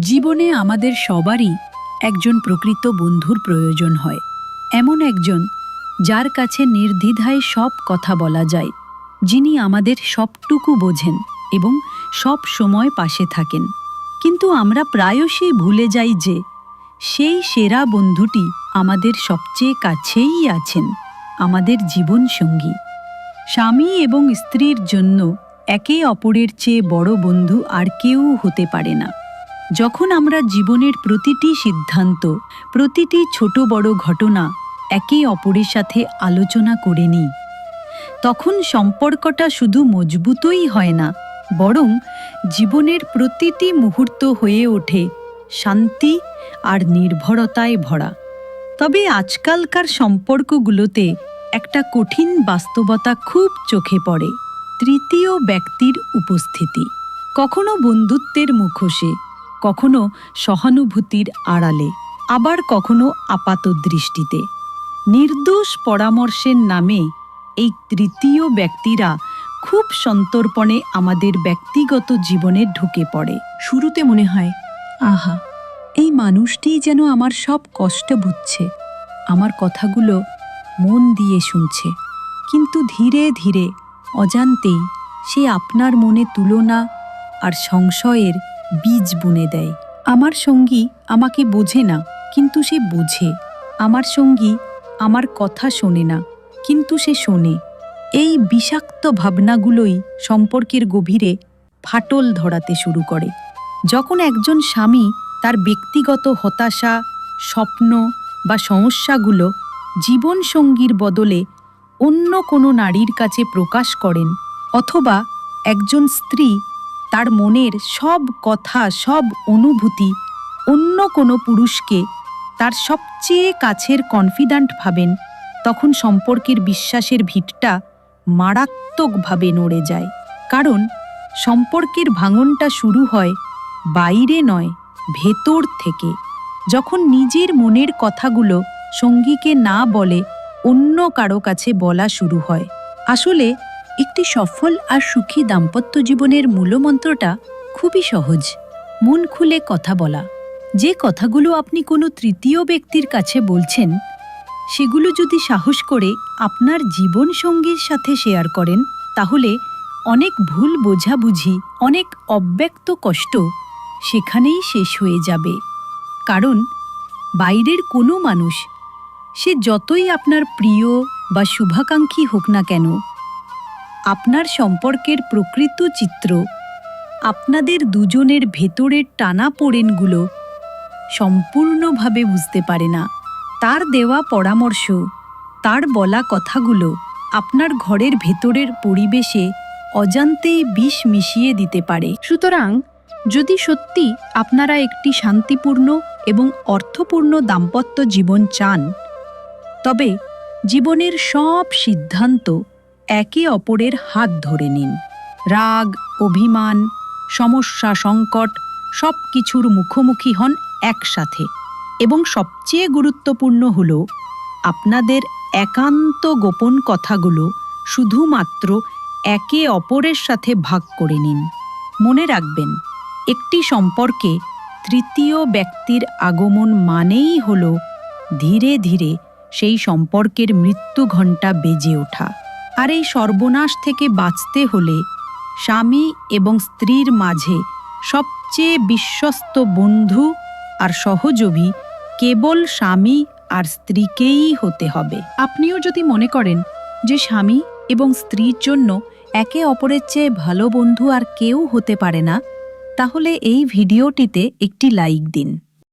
জীবনে আমাদের সবারই একজন প্রকৃত বন্ধুর প্রয়োজন হয়। এমন একজন যার কাছে নির্দ্বিধায় সব কথা বলা যায়, যিনি আমাদের সবটুকু বোঝেন এবং সব সময় পাশে থাকেন। কিন্তু আমরা প্রায়শই ভুলে যাই যে সেই সেরা বন্ধুটি আমাদের সবচেয়ে কাছেই আছেন, আমাদের জীবনসঙ্গী। স্বামী এবং স্ত্রীর জন্য একে অপরের চেয়ে বড় বন্ধু আর কেউ হতে পারে না। যখন আমরা জীবনের প্রতিটি সিদ্ধান্ত, প্রতিটি ছোট বড় ঘটনা একে অপরের সাথে আলোচনা করে নিই, তখন সম্পর্কটা শুধু মজবুতই হয় না, বরং জীবনের প্রতিটি মুহূর্ত হয়ে ওঠে শান্তি আর নির্ভরতায় ভরা। তবে আজকালকার সম্পর্কগুলোতে একটা কঠিন বাস্তবতা খুব চোখে পড়ে, তৃতীয় ব্যক্তির উপস্থিতি। কখনো বন্ধুত্বের মুখোশে কখনো সহানুভূতির আড়ালে, আবার কখনো আপাত দৃষ্টিতে। নির্দোষ পরামর্শের নামে এই তৃতীয় ব্যক্তিরা খুব সন্তর্পণে আমাদের ব্যক্তিগত জীবনে ঢুকে পড়ে। শুরুতে মনে হয়, আহা, এই মানুষটিই যেন আমার সব কষ্ট বুঝছে, আমার কথাগুলো মন দিয়ে শুনছে। কিন্তু ধীরে ধীরে অজান্তেই সে আপনার মনে তুলনা আর সংশয়ের বীজ বুনে দেয়। আমার সঙ্গী আমাকে বোঝে না, কিন্তু সে বোঝে। আমার সঙ্গী আমার কথা শোনে না, কিন্তু সে শোনে। এই বিষাক্ত ভাবনাগুলোই সম্পর্কের গভীরে ফাটল ধরাতে শুরু করে। যখন একজন স্বামী তার ব্যক্তিগত হতাশা, স্বপ্ন বা সমস্যাগুলো জীবনসঙ্গীর বদলে অন্য কোনো নারীর কাছে প্রকাশ করেন, অথবা একজন স্ত্রী তার মনের সব কথা, সব অনুভূতি অন্য কোনো পুরুষকে তার সবচেয়ে কাছের কনফিডেন্ট ভাবেন, তখন সম্পর্কের বিশ্বাসের ভিতটা মারাত্মকভাবে নড়ে যায়। কারণ সম্পর্কের ভাঙনটা শুরু হয় বাইরে নয়, ভেতর থেকে। যখন নিজের মনের কথাগুলো সঙ্গীকে না বলে অন্য কারও কাছে বলা শুরু হয়। আসলে একটি সফল আর সুখী দাম্পত্য জীবনের মূলমন্ত্রটা খুবই সহজ। মন খুলে কথা বলা। যে কথাগুলো আপনি কোনো তৃতীয় ব্যক্তির কাছে বলছেন, সেগুলো যদি সাহস করে আপনার জীবন সঙ্গীর সাথে শেয়ার করেন, তাহলে অনেক ভুল বোঝাবুঝি, অনেক অব্যক্ত কষ্ট সেখানেই শেষ হয়ে যাবে। কারণ বাইরের কোনো মানুষ, সে যতই আপনার প্রিয় বা শুভাকাঙ্ক্ষী হোক না কেন আপনার সম্পর্কের প্রকৃত চিত্র, আপনাদের দুজনের ভেতরের টানা পোড়েনগুলো সম্পূর্ণভাবে বুঝতে পারে না। তার দেওয়া পরামর্শ, তার বলা কথাগুলো আপনার ঘরের ভেতরের পরিবেশে অজান্তেই বিষ মিশিয়ে দিতে পারে। সুতরাং, যদি সত্যি আপনারা একটি শান্তিপূর্ণ এবং অর্থপূর্ণ দাম্পত্য জীবন চান, তবে জীবনের সব সিদ্ধান্ত একে অপরের হাত ধরে নিন। রাগ, অভিমান, সমস্যা, সংকট সব কিছুর মুখোমুখি হন একসাথে এবং সবচেয়ে গুরুত্বপূর্ণ হল আপনাদের একান্ত গোপন কথাগুলো শুধুমাত্র একে অপরের সাথে ভাগ করে নিন। মনে রাখবেন, একটি সম্পর্কে তৃতীয় ব্যক্তির আগমন মানেই হল ধীরে ধীরে সেই সম্পর্কের মৃত্যু ঘণ্টা বেজে ওঠা। আর এই সর্বনাশ থেকে বাঁচতে হলে স্বামী এবং স্ত্রীর মাঝে সবচেয়ে বিশ্বস্ত বন্ধু আর সহযোগী কেবল স্বামী আর স্ত্রীকেই হতে হবে। আপনিও যদি মনে করেন যে স্বামী এবং স্ত্রীর জন্য একে অপরের চেয়ে ভালো বন্ধু আর কেউ হতে পারে না, তাহলে এই ভিডিওটিতে একটি লাইক দিন।